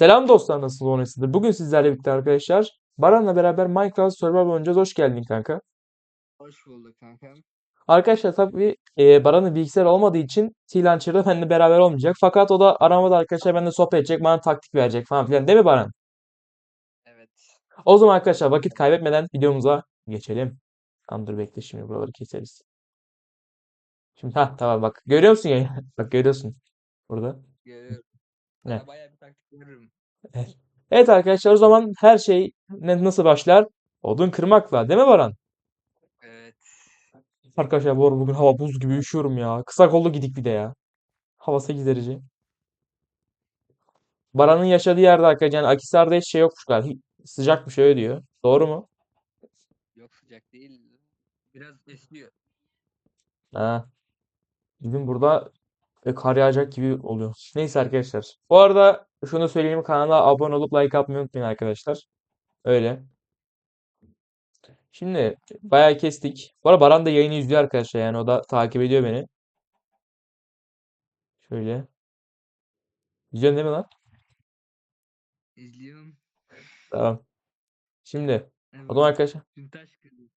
Selam dostlar nasıl oynasındır? Bugün sizlerle birlikte arkadaşlar Baran'la beraber Minecraft Survival oynayacağız. Hoş geldin kanka. Hoş bulduk kankam. Arkadaşlar tabii e, Baran'ın bilgisayar olmadığı için T-Launcher'da benimle beraber olmayacak. Fakat o da aramada arkadaşlar benimle sohbet edecek, bana taktik verecek falan filan. Değil mi Baran? Evet. O zaman arkadaşlar vakit kaybetmeden videomuza geçelim. Tamam dur bekle şimdi buraları keseriz. Şimdi ha tamam bak. Görüyor musun ya? Bak görüyorsun. Burada. Görüyorum. Sana bayağı bir taktik veririm. Evet. Evet arkadaşlar o zaman her şey nasıl başlar? Odun kırmakla değil mi Baran? Evet. Arkadaşlar bu arada bugün hava buz gibi üşüyorum ya. Kısa kollu gidik bir de ya. Hava 8 derece. Baran'ın yaşadığı yerde arkadaşlar yani Akhisar'da hiç şey yokmuş galiba. Sıcakmış öyle diyor. Doğru mu? Yok sıcak değil. Biraz esiyor. Ha. Bizim burada e, kar yağacak gibi oluyor. Neyse arkadaşlar. Bu arada şunu söyleyeyim kanala abone olup like atmayı unutmayın arkadaşlar. Öyle. Şimdi bayağı kestik. Bu arada Baran da yayını izliyor arkadaşlar yani o da takip ediyor beni. Şöyle. İzliyorsun değil mi lan? İzliyorum. Tamam. Şimdi o Evet. zaman arkadaşlar. Şimdi taş kırıyor.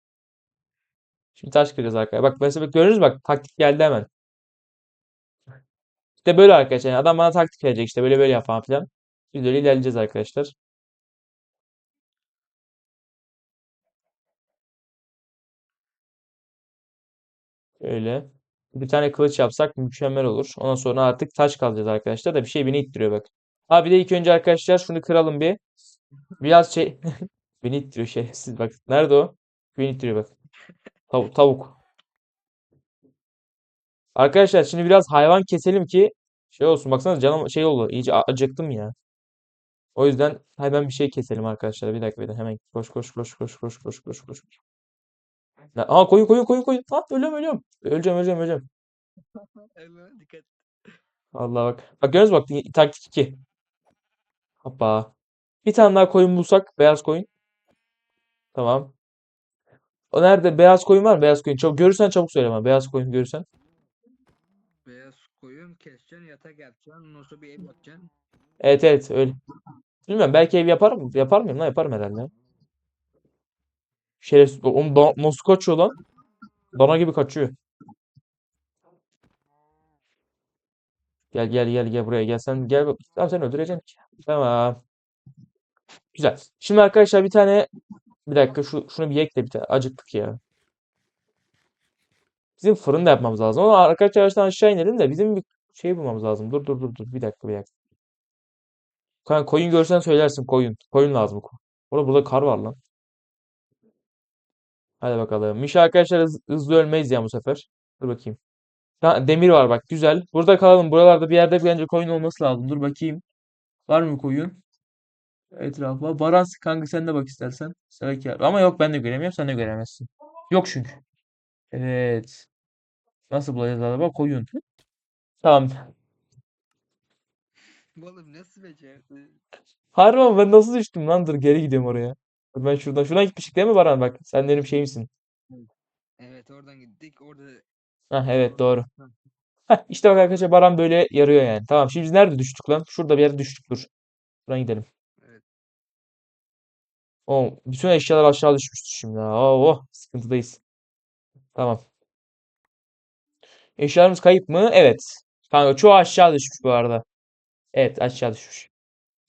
Şimdi taş kıracağız arkadaşlar. Bak mesela görürüz bak taktik geldi hemen. İşte böyle arkadaşlar. Yani adam bana taktik verecek işte böyle böyle yap falan filan. Biz öyle ilerleyeceğiz arkadaşlar. Öyle. Bir tane kılıç yapsak mükemmel olur. Ondan sonra artık taş kalacağız arkadaşlar da bir şey beni ittiriyor bak. Ha bir de ilk önce arkadaşlar şunu kıralım bir. Biraz şey beni ittiriyor şerefsiz bak. Nerede o? Beni ittiriyor bak. Tavuk, tavuk. Arkadaşlar şimdi biraz hayvan keselim ki şey olsun. Baksana canım şey oldu. İyice acıktım ya. O yüzden hemen bir şey keselim arkadaşlar. Bir dakika bir dakika. Hemen koş koş koş koş koş koş koş koş. Aa koyun koyun koyun koyun. Lan ölüyorum ölüyorum. Öleceğim öleceğim öleceğim. Evet dikkat. Allah bak. Bak görüyorsunuz bak taktik 2. Hoppa. Bir tane daha koyun bulsak. Beyaz koyun. Tamam. O nerede? Beyaz koyun var mı? Beyaz koyun. Çabuk görürsen çabuk söyle bana. Beyaz koyun görürsen. Beyaz koyun keseceksin, yatak yapacaksın, sonra bir ev yapacaksın. Evet evet öyle. Bilmiyorum belki ev yaparım. Yapar mıyım lan? Yaparım herhalde. Şerefsiz. Oğlum da- nasıl kaçıyor lan? Dana gibi kaçıyor. Gel gel gel gel buraya gel sen gel bak. Tamam sen öldüreceksin ki. Tamam. Güzel. Şimdi arkadaşlar bir tane bir dakika şu şunu bir yek bir tane acıktık ya. Bizim fırın da yapmamız lazım. Ama arkadaşlar yavaştan aşağı inelim de bizim bir şey bulmamız lazım. Dur dur dur dur. Bir dakika bir dakika. Kanka koyun görsen söylersin koyun. Koyun lazım. Orada burada kar var lan. Hadi bakalım. Mişa arkadaşlar hız- hızlı ölmeyiz ya bu sefer. Dur bakayım. Ha, demir var bak güzel. Burada kalalım. Buralarda bir yerde bence koyun olması lazım. Dur bakayım. Var mı koyun? Etrafa. Baran kanka sen de bak istersen. Ama yok ben de göremiyorum. Sen de göremezsin. Yok çünkü. Evet. Nasıl bulacağız araba? Koyun. Tamam. Oğlum nasıl becerdin? Harbi ama ben nasıl düştüm lan? Dur geri gidiyorum oraya. Dur Ben şuradan. Şuradan gitmiştik değil mi Baran? Bak sen benim şeyimsin. Evet oradan gittik. Orada Hah evet doğru. Hı. Heh, işte bak arkadaşlar Baran böyle yarıyor yani. Tamam şimdi biz nerede düştük lan? Şurada bir yerde düştük dur. Buradan gidelim. Evet. O bütün eşyalar aşağı düşmüştü şimdi. ha. Oh, oh sıkıntıdayız. Tamam. Eşyalarımız kayıp mı? Evet. Kanka çoğu aşağı düşmüş bu arada. Evet aşağı düşmüş.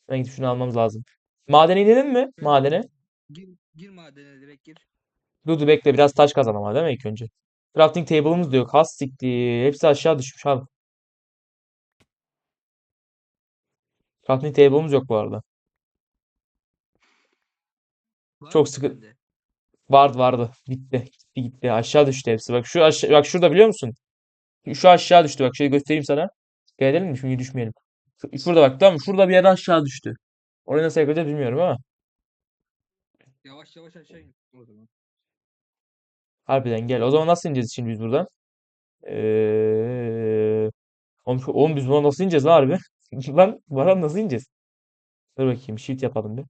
Ben gidip şunu almamız lazım. Madene inelim mi? Madene. gir, gir madene direkt gir. Dur dur bekle biraz taş kazanalım ama değil mi ilk önce? Crafting table'ımız da yok. Has siktir. Hepsi aşağı düşmüş abi. Crafting table'ımız yok bu arada. Var Çok sıkı sende? vardı vardı. Gitti. Gitti gitti. Aşağı düştü hepsi. Bak şu aşağı bak şurada biliyor musun? Şu aşağı düştü. Bak şöyle göstereyim sana. Dikkat edelim mi? Şimdi düşmeyelim. Şu- Şurada bak tamam mı? Şurada bir yere aşağı düştü. Orayı nasıl yapacağız bilmiyorum ama. Yavaş yavaş aşağı in o zaman. Harbiden gel. O zaman nasıl ineceğiz şimdi biz buradan? Ee... Oğlum, oğlum biz buna nasıl ineceğiz lan harbi? Lan Baran nasıl ineceğiz? Dur bakayım. Shift yapalım bir.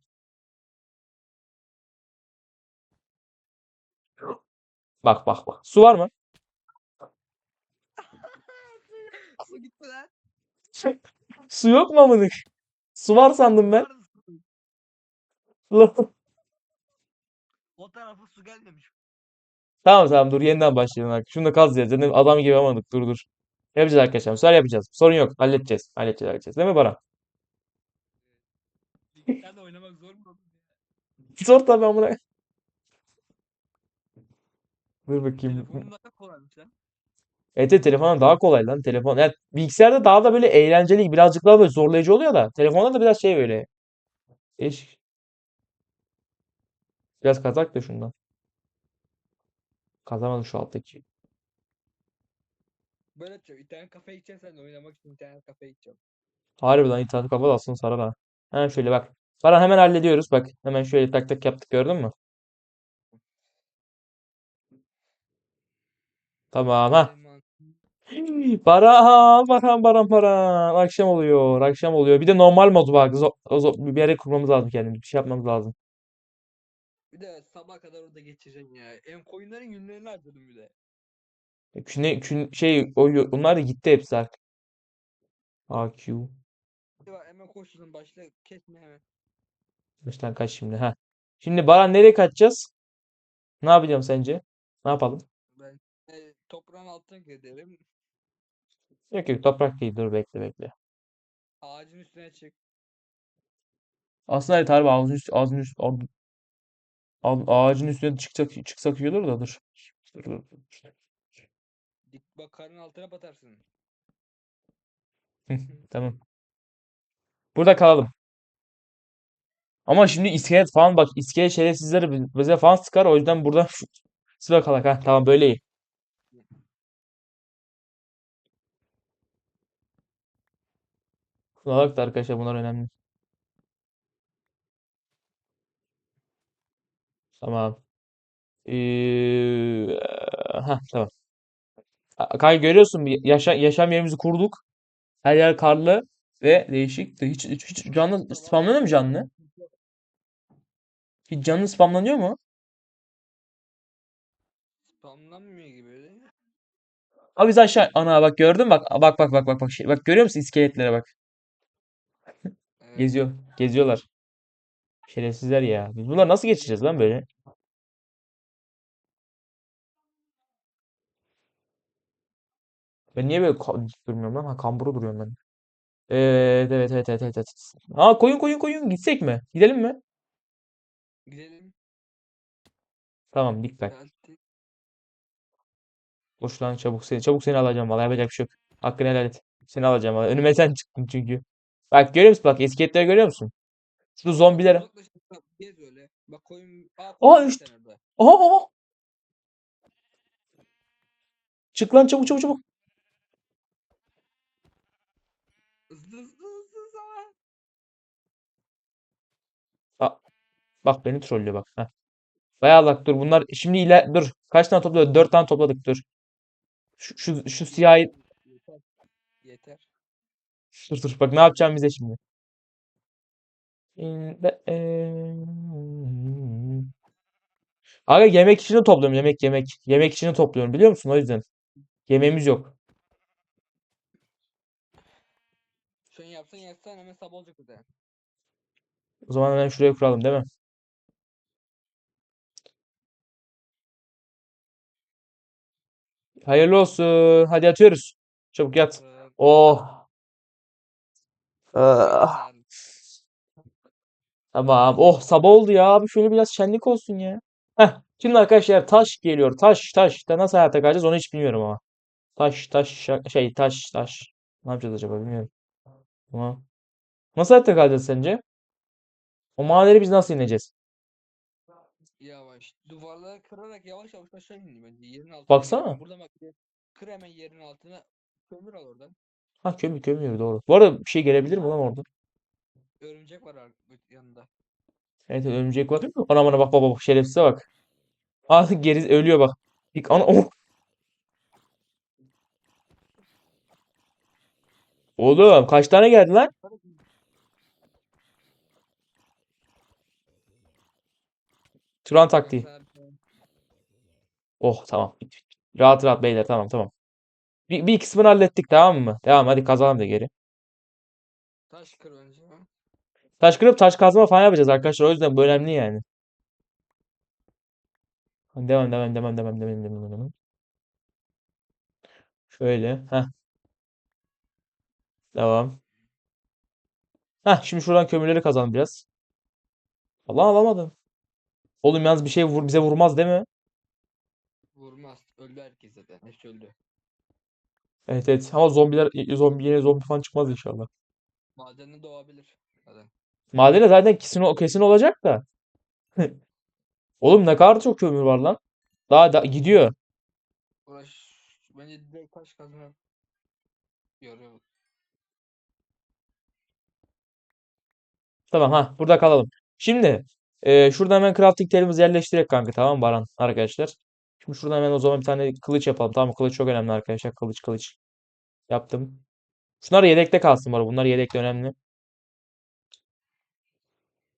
Bak bak bak. Su var mı? Su gitti lan. Su yok mu amınık? Su var sandım ben. O tarafa su gelmemiş. Tamam tamam dur yeniden başlayalım bak. Şunu da kaz ya. Zaten adam gibi yapamadık. Dur dur. Yapacağız arkadaşlar. Bu sefer yapacağız. Sorun yok. Halledeceğiz. Halledeceğiz halledeceğiz. Değil mi Baran? Bilgisayarda oynamak zor mu? Sor tabii amına. Dur bakayım. Telefonun daha kolaymış lan. Evet, evet telefondan daha kolay lan. Telefon. Yani bilgisayarda daha da böyle eğlenceli, birazcık daha böyle zorlayıcı oluyor da. Telefonda da biraz şey böyle. Değişik. Biraz kazak da şundan. Kazamadım şu alttaki. Böyle yapacağım. İnternet kafeye gideceğim sen de oynamak için internet kafeye gideceğim. Harbiden internet kapalı aslında sarar ha. Hemen şöyle bak. Baran hemen hallediyoruz. Bak hemen şöyle tak tak yaptık gördün mü? Tamam ha. Baran, Baran, Baran, Baran. Akşam oluyor, akşam oluyor. Bir de normal mod var. Zo- bir yere kurmamız lazım kendimizi. Bir şey yapmamız lazım. Bir de sabah kadar orada geçeceksin ya. Em koyunların günlerini harcadım bir de. Küne, kün, şey, o, onlar da gitti hepsi artık. AQ. Var hemen koşuyorsun başla kesme hemen. Baştan kaç şimdi? Ha. Şimdi Baran nereye kaçacağız? Ne yapacağım sence? Ne yapalım? Ben e, toprağın altına gidelim. Yok yok toprak değil. Dur bekle bekle. Ağacın üstüne çık. Aslında evet harbi ağacın üst, ağacın üst, ağ- ağ- ağacın üstüne çıksak çıksak iyi olur da dur. Dur, dur, dur. Dik bak karın altına batarsın. Hı, Tamam. Burada kalalım. Ama şimdi iskelet falan bak iskelet şerefsizleri bi- bize falan sıkar o yüzden burada sıra kalak ha. Tamam böyle iyi. Kulak da arkadaşlar bunlar önemli. Tamam. Ee, ha tamam. Kanka görüyorsun yaşa, yaşam yerimizi kurduk. Her yer karlı ve değişik. Hiç, hiç, hiç canlı spamlanıyor mu canlı? Hiç canlı spamlanıyor mu? Spamlanmıyor gibi öyle. Abi biz aşağı ana bak gördün bak bak bak bak bak bak şey, bak görüyor musun iskeletlere bak. Geziyor geziyorlar. Şerefsizler ya. Biz bunları nasıl geçeceğiz lan böyle? Ben niye böyle durmuyorum lan? Ha kamburu duruyorum ben. Evet evet evet evet evet, evet. Aa koyun koyun koyun. Gitsek mi? Gidelim mi? Gidelim. tamam dik bak. Geldik. koş lan çabuk seni çabuk seni alacağım. Vallahi yapacak bir şey yok. Hakkını helal et. Seni alacağım. Vallahi önüme sen çıktın çünkü bak görüyor musun bak iskeletleri görüyor musun şu zombilere bak, Gez öyle. Bak koyun. Aa orada. Aha, aha. Çık lan çabuk çabuk çabuk. Hızlı hızlı hızlı hızlı. Bak beni trollüyor bak. Heh. Bayağı bak dur bunlar şimdi iler dur. Kaç tane topladık? Dört tane topladık dur. Şu, şu, şu siyahi Yeter. Yeter. Dur dur bak ne yapacağım bize şimdi. Aga yemek için de topluyorum yemek yemek. Yemek için de topluyorum biliyor musun o yüzden. Yemeğimiz yok. Şunu yapsan yapsan hemen sabah olacak bir de. O zaman hemen şuraya kuralım değil mi? Hayırlı olsun. Hadi yatıyoruz. Çabuk yat. Oh. Ah. yarın. Tamam. Oh sabah oldu ya. Abi şöyle biraz şenlik olsun ya. Heh. Şimdi arkadaşlar taş geliyor. Taş taş. Da nasıl hayata kalacağız onu hiç bilmiyorum ama. Taş taş şey taş taş. Ne yapacağız acaba bilmiyorum. Ama nasıl hayatta kalacağız sence? O mağaraları biz nasıl ineceğiz? Yavaş. Duvarları kırarak yavaş yavaş aşağı iniyor bence. Yerin altına Baksana. Buradan bak. Kır hemen yerin altına. Kömür al oradan. Ha kömür kömür doğru. Bu arada bir şey gelebilir mi lan orada? Örümcek var ar- yanında. Evet evet, örümcek var. Ana bana bak bak bak şerefsize bak. Aa geri ölüyor bak. Bir, ana, oh. Oğlum kaç tane geldi lan? Turan taktiği. Oh tamam. Rahat rahat beyler tamam tamam. Bir, bir kısmını hallettik tamam mı? Tamam hadi kazalım da geri. Taş kır önce. Taş kırıp taş kazma falan yapacağız arkadaşlar. O yüzden bu önemli yani. Devam devam devam devam devam devam devam. Şöyle. Heh. Devam. Heh şimdi şuradan kömürleri kazalım biraz. Allah alamadım. Oğlum yalnız bir şey vur, bize vurmaz değil mi? Vurmaz. Öldü herkes zaten. Hepsi öldü. Evet evet ama zombiler zombi yine zombi falan çıkmaz inşallah. Madende doğabilir. Zaten. Madene zaten kesin, kesin olacak da. Oğlum ne kadar çok kömür var lan. Daha da gidiyor. Uğraş. Bence direkt taş kazma. Yarıyor. Tamam ha burada kalalım. Şimdi e, şurada hemen crafting table'ımızı yerleştirerek kanka tamam Baran arkadaşlar. Şimdi şuradan hemen o zaman bir tane kılıç yapalım. Tamam? Kılıç çok önemli arkadaşlar. Kılıç kılıç. Yaptım. Şunlar yedekte kalsın arada. Bunlar yedekte önemli.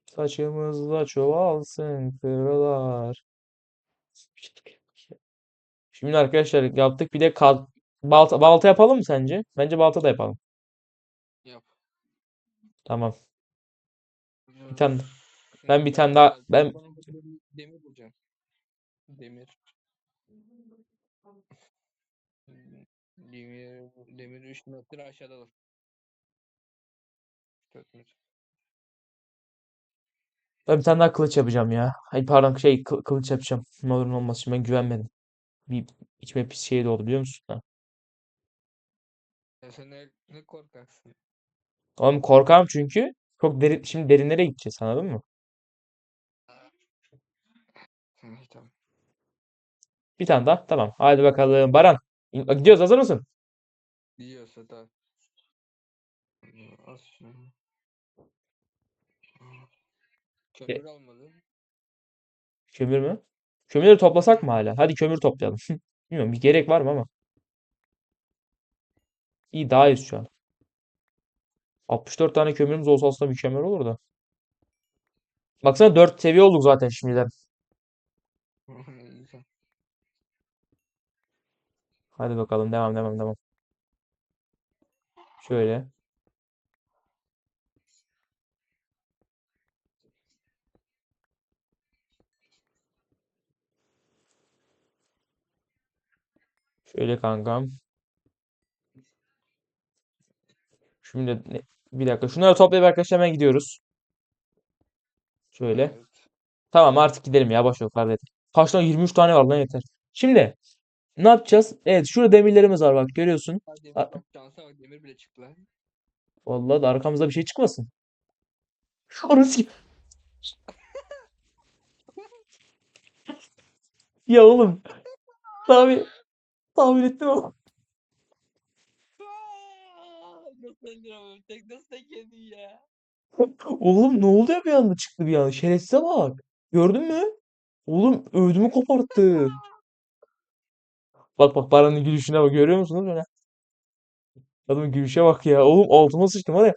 Saçımızda çoğalsın kırlar. Şimdi arkadaşlar yaptık. Bir de kaz balta, balta yapalım mı sence? Bence balta da yapalım. Yap. Tamam. Bir tane- ben bir tane daha- ben- demir bulacağım. Demir. Demir, demir 3 metre aşağıda dur. 4 metre. Ben bir tane daha kılıç yapacağım ya. Ay pardon şey kı- kılıç yapacağım. Ne olur ne olmaz. Şimdi ben güvenmedim. Bir içime pis şey doğdu biliyor musun? Ha. Ya sen ne, ne korkaksın. Oğlum korkam çünkü çok derin şimdi derinlere gideceğiz anladın mı? Hı, tamam. Bir tane daha. Tamam. Hadi bakalım. Baran. Gidiyoruz. Hazır mısın? Diyorsa da. Az şunu. Kömür almadın. Kömür mü? Kömürleri toplasak mı hala? Hadi kömür toplayalım. Bilmiyorum bir gerek var mı ama. İyi daha iyiyiz şu an. 64 tane kömürümüz olsa aslında mükemmel olur da. Baksana 4 seviye olduk zaten şimdiden. Güzel. Hadi bakalım devam devam devam. Şöyle. Şöyle kankam. Şimdi bir dakika. Şunları toplayıp arkadaşlar hemen gidiyoruz. Şöyle. Evet. Tamam artık gidelim ya boş kardeşim. Kaç tane 23 tane var lan yeter. Şimdi ne yapacağız? Evet şurada demirlerimiz var bak görüyorsun. Ha, demir A- bak şansa bak demir bile çıktı lan. Vallahi da arkamızda bir şey çıkmasın. Orası Ya oğlum tahmin, tahmin ettim ama. Aa, Nasıl öldüremem? Tek nasıl tek yedin ya? Oğlum ne oldu ya bir anda çıktı bir anda. Şerefsize bak. Gördün mü? Oğlum ödümü koparttı. Bak bak Baran'ın gülüşüne bak görüyor musunuz böyle? Adamın gülüşe bak ya. Oğlum altıma sıçtım var ya.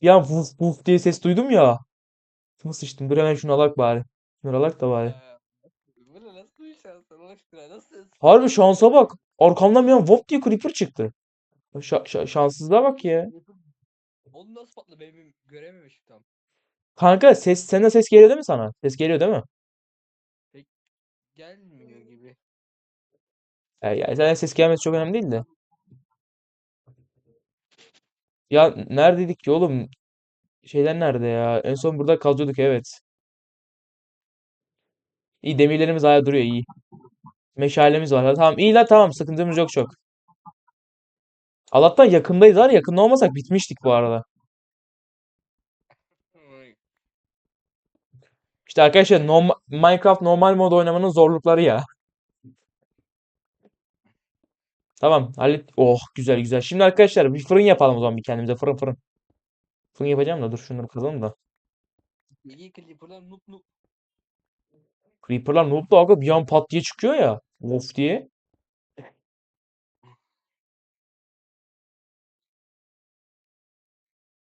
Ya vuf vuf diye ses duydum ya. Altıma sıçtım. Dur hemen şunu alak bari. Şunu alak da bari. Ya, Bu ne nasıl bir şans Allah aşkına nasıl? Harbi şansa bak. Arkamdan bir an vop diye creeper çıktı. Şa şa- şanssızlığa bak ya. Onu nasıl patladı benim görememişim tam. Kanka ses senden ses geliyor değil mi sana? Ses geliyor değil mi? Gibi. Ya, ya senden ses gelmesi çok önemli değil de. Ya neredeydik ki oğlum? Şeyler nerede ya? En son burada kazıyorduk evet. İyi demirlerimiz hala duruyor iyi. Meşalemiz var. Tamam iyi la tamam sıkıntımız yok çok. Allah'tan yakındayız var ya, yakında olmasak bitmiştik bu arada. İşte arkadaşlar norma- Minecraft normal mod oynamanın zorlukları ya. Tamam hallet. Oh güzel güzel. Şimdi arkadaşlar bir fırın yapalım o zaman bir kendimize fırın fırın. Fırın yapacağım da dur şunları kazalım da. İyi Creeper'lar nup nup. Creeper'lar noob da aga bir an pat diye çıkıyor ya. Of diye.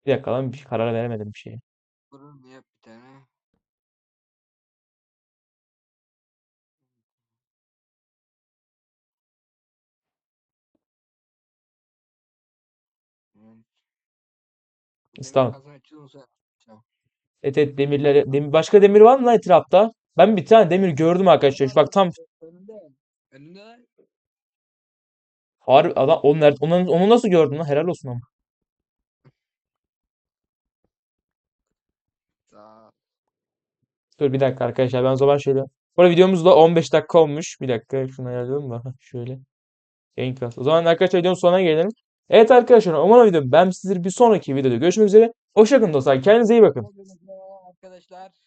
Bir dakika lan bir karar veremedim bir şeye. Fırın yap Tamam. Evet evet demirleri. Demir, başka demir var mı lan etrafta? Ben bir tane demir gördüm arkadaşlar. Şu bak tam Önünde. Önünde harbi adam onu, nerede, onu, onu nasıl gördün lan? Helal olsun ama. Dur bir dakika arkadaşlar ben o zaman şöyle. Bu arada videomuz da 15 dakika olmuş. Bir dakika şunu ayarlayalım da. Şöyle. Yayın klas. O zaman arkadaşlar videonun sonuna gelelim. Evet arkadaşlar umarım videom ben sizleri bir sonraki videoda görüşmek üzere. Hoşçakalın dostlar. Kendinize iyi bakın. Arkadaşlar.